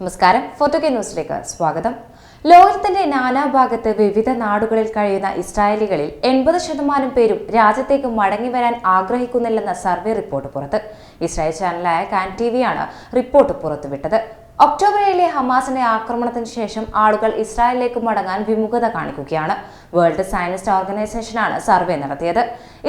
നമസ്കാരം. Photo K ന്യൂസിലേക്ക് സ്വാഗതം. ലോകത്തിന്റെ നാനാഭാഗത്ത് വിവിധ നാടുകളിൽ കഴിയുന്ന ഇസ്രായേലികളിൽ എൺപത് ശതമാനം പേരും രാജ്യത്തേക്ക് മടങ്ങി വരാൻ ആഗ്രഹിക്കുന്നില്ലെന്ന സർവേ റിപ്പോർട്ട് പുറത്ത്. ഇസ്രായേൽ ചാനലായ കാൻ ടി വിയാണ് റിപ്പോർട്ട് പുറത്തുവിട്ടത്. ഒക്ടോബർ ഏഴിലെ ഹമാസിന്റെ ആക്രമണത്തിന് ശേഷം ആളുകൾ ഇസ്രായേലിലേക്ക് മടങ്ങാൻ വിമുഖത കാണിക്കുകയാണ്. വേൾഡ് സയനിസ്റ്റ് ഓർഗനൈസേഷനാണ് സർവേ നടത്തിയത്.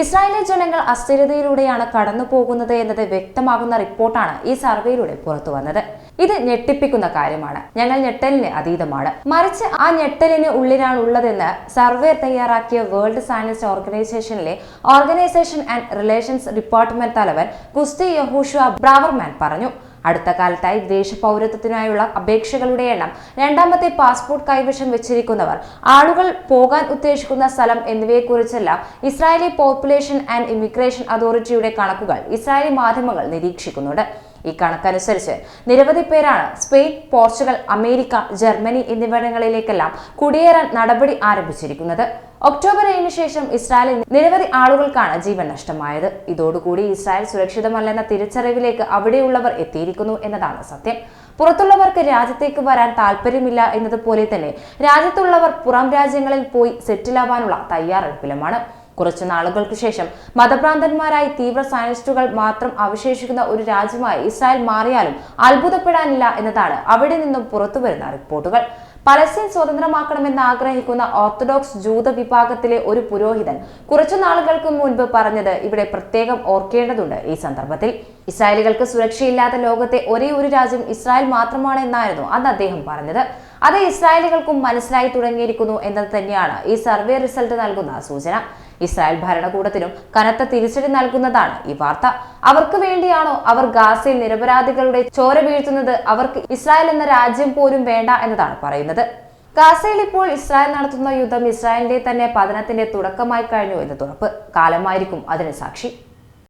ഇസ്രായേലിലെ ജനങ്ങൾ അസ്ഥിരതയിലൂടെയാണ് കടന്നു പോകുന്നത് എന്നത് വ്യക്തമാകുന്ന റിപ്പോർട്ടാണ് ഈ സർവേയിലൂടെ പുറത്തു വന്നത്. ഇത് ഞെട്ടിപ്പിക്കുന്ന കാര്യമാണ്. ഞങ്ങൾ ഞെട്ടലിന് അതീതമാണ്. മറിച്ച് ആ ഞെട്ടലിന് ഉള്ളിലാണ് ഉള്ളതെന്ന് സർവേ തയ്യാറാക്കിയ വേൾഡ് സയനിസ്റ്റ് ഓർഗനൈസേഷനിലെ ഓർഗനൈസേഷൻ ആൻഡ് റിലേഷൻസ് ഡിപ്പാർട്ട്മെന്റ് തലവൻ കുസ്തി യഹൂഷ ബ്രാവർമാൻ പറഞ്ഞു. അടുത്ത കാലത്തായി വിദേശ പൗരത്വത്തിനായുള്ള അപേക്ഷകളുടെ എണ്ണം രണ്ടാമത്തെ പാസ്പോർട്ട് കൈവശം വെച്ചിരിക്കുന്നവർ ആളുകൾ പോകാൻ ഉദ്ദേശിക്കുന്ന സ്ഥലം എന്നിവയെക്കുറിച്ചെല്ലാം ഇസ്രായേലി പോപ്പുലേഷൻ ആൻഡ് ഇമിഗ്രേഷൻ അതോറിറ്റിയുടെ കണക്കുകൾ ഇസ്രായേലി മാധ്യമങ്ങൾ നിരീക്ഷിക്കുന്നുണ്ട്. ഈ കണക്കനുസരിച്ച്. നിരവധി പേരാണ് സ്പെയിൻ പോർച്ചുഗൽ അമേരിക്ക ജർമ്മനി എന്നിവിടങ്ങളിലേക്കെല്ലാം കുടിയേറാൻ നടപടി ആരംഭിച്ചിരിക്കുന്നത്. ഒക്ടോബർ ഏഴിന് ശേഷം ഇസ്രായേലിൽ നിരവധി ആളുകൾക്കാണ് ജീവൻ നഷ്ടമായത്. ഇതോടുകൂടി ഇസ്രായേൽ സുരക്ഷിതമല്ലെന്ന തിരിച്ചറിവിലേക്ക് അവിടെയുള്ളവർ എത്തിയിരിക്കുന്നു എന്നതാണ് സത്യം. പുറത്തുള്ളവർക്ക് രാജ്യത്തേക്ക് വരാൻ താല്പര്യമില്ല എന്നതുപോലെ തന്നെ രാജ്യത്തുള്ളവർ പുറം രാജ്യങ്ങളിൽ പോയി സെറ്റിലാവാനുള്ള തയ്യാറെടുപ്പിലുമാണ്. കുറച്ചു നാളുകൾക്ക് ശേഷം മതഭ്രാന്തന്മാരായി തീവ്ര സയനിസ്റ്റുകൾ മാത്രം അവശേഷിക്കുന്ന ഒരു രാജ്യമായി ഇസ്രായേൽ മാറിയാലും അത്ഭുതപ്പെടാനില്ല എന്നതാണ് അവിടെ നിന്നും പുറത്തുവരുന്ന റിപ്പോർട്ടുകൾ. പലസ്തീൻ സ്വതന്ത്രമാക്കണമെന്ന് ആഗ്രഹിക്കുന്ന ഓർത്തഡോക്സ് ജൂത വിഭാഗത്തിലെ ഒരു പുരോഹിതൻ കുറച്ചു നാളുകൾക്ക് മുൻപ് പറഞ്ഞത് ഇവിടെ പ്രത്യേകം ഓർക്കേണ്ടതുണ്ട് ഈ സന്ദർഭത്തിൽ. ഇസ്രായേലികൾക്ക് സുരക്ഷയില്ലാത്ത ലോകത്തെ ഒരേ ഒരു രാജ്യം ഇസ്രായേൽ മാത്രമാണ് എന്നായിരുന്നു അന്ന് അദ്ദേഹം പറഞ്ഞത്. അത് ഇസ്രായേലികൾക്കും മനസ്സിലായി തുടങ്ങിയിരിക്കുന്നു എന്നത് തന്നെയാണ് ഈ സർവേ റിസൾട്ട് നൽകുന്ന സൂചന. ഇസ്രായേൽ ഭരണകൂടത്തിനും കനത്ത തിരിച്ചടി നൽകുന്നതാണ് ഈ വാർത്ത. അവർക്ക് വേണ്ടിയാണോ അവർ ഗാസയിൽ നിരപരാധികളുടെ ചോര വീഴ്ത്തുന്നത്? അവർക്ക് ഇസ്രായേൽ എന്ന രാജ്യം പോലും വേണ്ട എന്നതാണ് പറയുന്നത്. ഗാസയിൽ ഇപ്പോൾ ഇസ്രായേൽ നടത്തുന്ന യുദ്ധം ഇസ്രായേലിന്റെ തന്നെ പതനത്തിന്റെ തുടക്കമായി കഴിഞ്ഞു എന്ന് തുറപ്പ്. കാലമായിരിക്കും അതിന് സാക്ഷി.